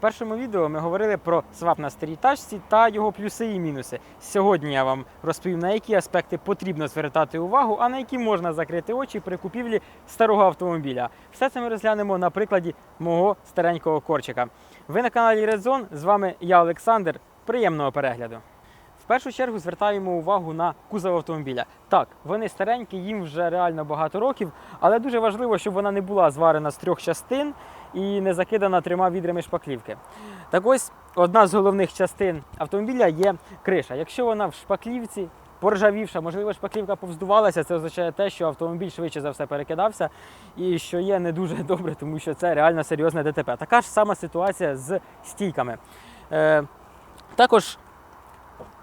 Першому відео ми говорили про свап на старій тачці та його плюси і мінуси. Сьогодні я вам розповім, на які аспекти потрібно звертати увагу, а на які можна закрити очі при купівлі старого автомобіля. Все це ми розглянемо на прикладі мого старенького корчика. Ви на каналі Red з вами я, Олександр. Приємного перегляду. Першу чергу звертаємо увагу на кузов автомобіля. Так, вони старенькі, їм вже реально багато років, але дуже важливо, щоб вона не була зварена з трьох частин і не закидана трьома відрами шпаклівки. Так ось одна з головних частин автомобіля є криша. Якщо вона в шпаклівці, поржавівша, можливо, шпаклівка повздувалася, це означає те, що автомобіль швидше за все перекидався, і що є не дуже добре, тому що це реально серйозне ДТП. Така ж сама ситуація з стійками. Е, також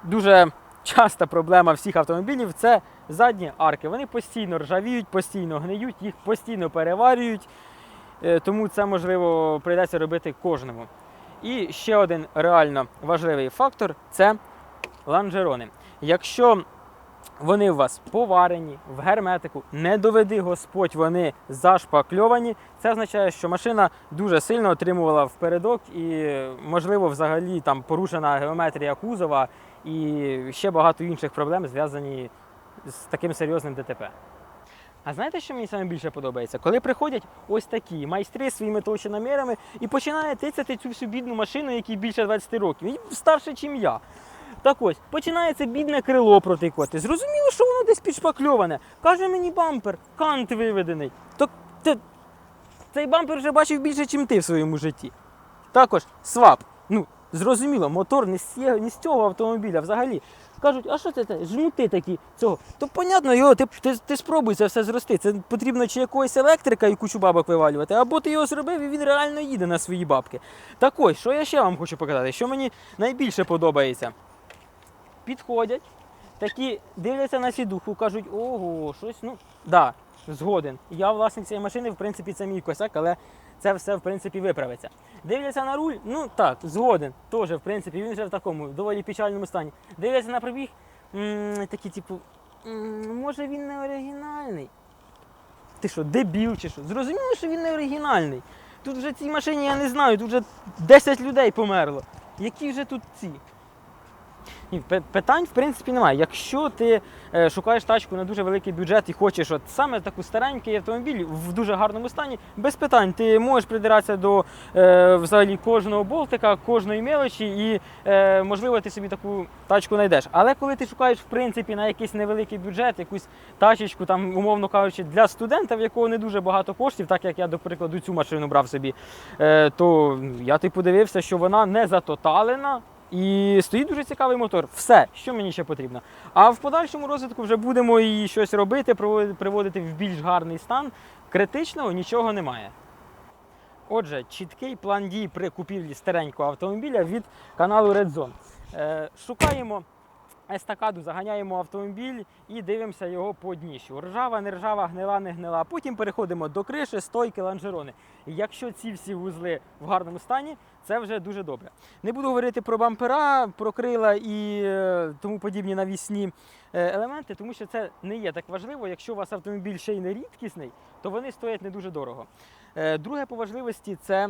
дуже часта проблема всіх автомобілів це задні арки. Вони постійно ржавіють, постійно гниють, їх постійно переварюють, е, тому це можливо прийдеться робити кожному. І ще один реально важливий фактор це ланжерони. Якщо вони у вас поварені в герметику, не доведи Господь, вони зашпакльовані. Це означає, що машина дуже сильно отримувала впередок і, можливо, взагалі там порушена геометрія кузова і ще багато інших проблем зв'язані з таким серйозним ДТП. А знаєте, що мені саме більше подобається? Коли приходять ось такі майстри своїми толщиномірами і починає тицяти цю всю бідну машину, якій більше 20 років, і старше, ніж я. Так ось, починається бідне крило протикувати. Зрозуміло, що воно десь підшпакльоване. Каже мені бампер, кант виведений. То, то, цей бампер вже бачив більше, ніж ти в своєму житті. Також свап. Зрозуміло, мотор не з, не з цього автомобіля взагалі. Кажуть, а що це жмути такі цього? То понятно, його, ти, ти, ти спробуй це все зрости. Це потрібно чи якогось електрика і кучу бабок вивалювати, або ти його зробив і він реально їде на свої бабки. Так ось, що я ще вам хочу показати, що мені найбільше подобається. Підходять, такі дивляться на сідуху, кажуть, ого, щось, ну, да, згоден. Я власник цієї машини, в принципі, це мій косяк, але це все в принципі виправиться. Дивляться на руль, ну так, згоден. Теж, в принципі, він вже в такому доволі печальному стані. Дивляться на пробіг, такі, типу, може він не оригінальний. Ти що, дебіл чи що? Зрозуміло, що він не оригінальний. Тут вже цій машині я не знаю, тут вже 10 людей померло. Які вже тут ці? Ні, питань в принципі немає. Якщо ти е, шукаєш тачку на дуже великий бюджет і хочеш от саме таку старенький автомобіль в дуже гарному стані, без питань ти можеш придиратися до е, взагалі кожного болтика, кожної мелочі, і е, можливо ти собі таку тачку знайдеш. Але коли ти шукаєш в принципі на якийсь невеликий бюджет, якусь тачечку, там, умовно кажучи, для студента, в якого не дуже багато коштів, так як я, до прикладу, цю машину брав собі, е, то я типу дивився, що вона не затоталена. І стоїть дуже цікавий мотор. Все, що мені ще потрібно. А в подальшому розвитку вже будемо і щось робити, приводити в більш гарний стан. Критичного нічого немає. Отже, чіткий план дій при купівлі старенького автомобіля від каналу Red Zone. Е, шукаємо естакаду, заганяємо автомобіль і дивимося його по дніщу. Ржава, не ржава, гнила, не гнила. Потім переходимо до криші, стойки, лонжерони. І Якщо ці всі вузли в гарному стані, це вже дуже добре. Не буду говорити про бампера, про крила і е, тому подібні навісні е, елементи, тому що це не є так важливо. Якщо у вас автомобіль ще й не рідкісний, то вони стоять не дуже дорого. Е, Друге по важливості це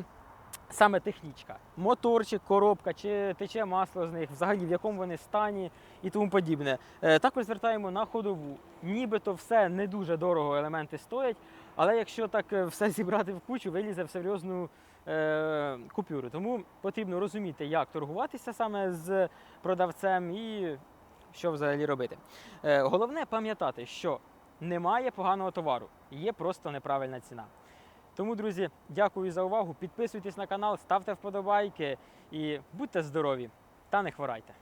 саме технічка. Моторчик, коробка, чи тече масло з них, взагалі в якому вони стані і тому подібне. Е, Також звертаємо на ходову. Нібито все не дуже дорого елементи стоять, але якщо так е, все зібрати в кучу, вилізе в серйозну е, купюру. Тому потрібно розуміти, як торгуватися саме з продавцем і що взагалі робити. Е, Головне пам'ятати, що немає поганого товару, є просто неправильна ціна. Тому, друзі, дякую за увагу. Підписуйтесь на канал, ставте вподобайки і будьте здорові та не хворайте.